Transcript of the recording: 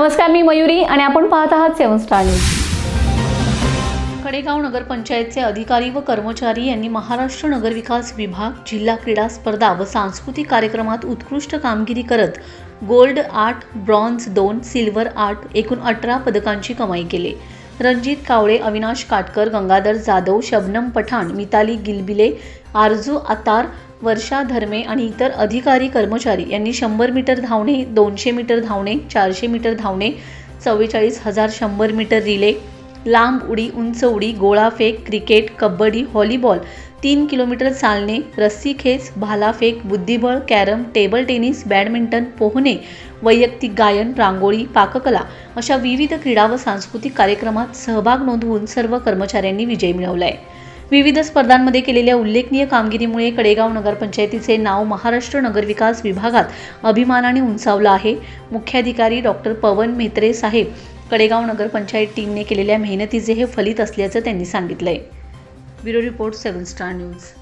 नमस्कार मी मयुरी आणि आपण पाहत आहात सेवन स्टार न्यूज. कडेगाव नगरपंचायतचे अधिकारी व कर्मचारी यांनी महाराष्ट्र नगर विकास विभाग जिल्हा क्रीडा स्पर्धा व सांस्कृतिक कार्यक्रमात उत्कृष्ट कामगिरी करत गोल्ड आठ ब्रॉन्झ दोन सिल्वर आठ एकूण अठरा पदकांची कमाई केली. रणजित कावळे अविनाश काटकर गंगाधर जाधव शबनम पठाण मिताली गिलबिले आरजू आतार वर्षा धर्मे आणि इतर अधिकारी कर्मचारी यांनी शंभर मीटर धावणे दोनशे मीटर धावणे चारशे मीटर धावणे चव्वेचाळीस हजार शंभर मीटर रिले लांब उडी उंच उडी गोळाफेक क्रिकेट कबड्डी व्हॉलीबॉल तीन किलोमीटर चालणे रस्सी खेच भालाफेक बुद्धिबळ कॅरम टेबल टेनिस बॅडमिंटन पोहणे वैयक्तिक गायन रांगोळी पाककला अशा विविध क्रीडा व सांस्कृतिक कार्यक्रमात सहभाग नोंदवून सर्व कर्मचाऱ्यांनी विजय मिळवला आहे विविध स्पर्धांमध्ये केलेल्या उल्लेखनीय कामगिरीमुळे कडेगाव नगरपंचायतीचे नाव महाराष्ट्र नगरविकास विभागात अभिमानाने उंचावलं आहे. मुख्याधिकारी डॉक्टर पवन म्हेत्रे साहेब कडेगाव नगरपंचायत टीमने केलेल्या मेहनतीचे हे फलित असल्याचं त्यांनी सांगितलंय. Bureau report seven star news.